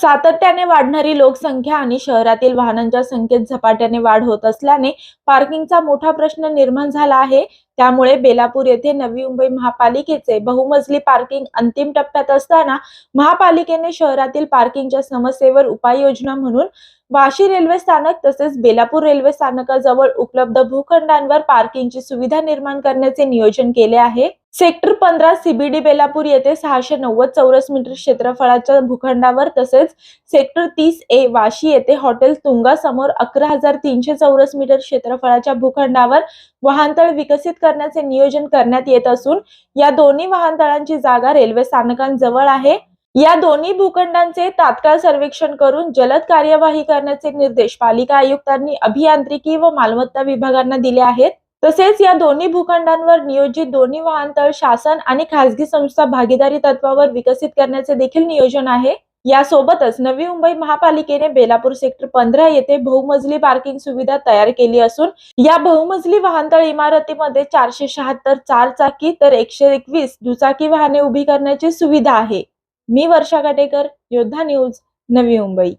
सातत्याने वाढणारी लोकसंख्या आणि शहरातील वाहनांच्या संख्येत झपाट्याने वाढ होत असल्याने पार्किंगचा मोठा प्रश्न निर्माण झाला आहे. त्यामुळे बेलापूर येथे नवी मुंबई महापालिकेचे बहुमजली पार्किंग अंतिम टप्प्यात असताना महापालिकेने शहरातील पार्किंगच्या समस्येवर उपाययोजना म्हणून वाशी रेल्वे स्थानक तसेच बेलापूर रेल्वे स्थानकाजवळ उपलब्ध भूखंडांवर पार्किंगची सुविधा निर्माण करण्याचे नियोजन केले आहे. सेक्टर पंधरा सीबीडी बेलापूर येथे सहाशे नव्वद चौरस मीटर क्षेत्रफळाच्या भूखंडावर तसेच सेक्टर तीस ए वाशी येथे हॉटेल तुंगा समोर अकरा हजार तीनशे चौरस मीटर क्षेत्रफळाच्या भूखंडावर वाहनतळ विकसित करण्याचे नियोजन करण्यात येत असून या दोन्ही वाहनतळांची जागा रेल्वे स्थानकांजवळ आहे. या दोन्ही भूखंडांचे तात्काळ सर्वेक्षण करून जलद कार्यवाही करण्याचे निर्देश पालिका आयुक्तांनी अभियांत्रिकी व मालमत्ता विभागांना दिले आहेत. तसेच या दोन्ही भूखंडांवर नियोजित दोन्ही वाहनतळ शासन आणि खासगी संस्था भागीदारी तत्वावर विकसित करण्याचे देखील नियोजन आहे. यासोबतच नवी मुंबई महापालिकेने बेलापूर सेक्टर पंधरा येथे बहुमजली पार्किंग सुविधा तयार केली असून या बहुमजली वाहनतळ इमारतीमध्ये चारशे शहात्तर चार चाकी तर एकशे एकवीस दुचाकी वाहने उभी करण्याची सुविधा आहे. मी वर्षा काटेकर योद्धा न्यूज नवी मुंबई.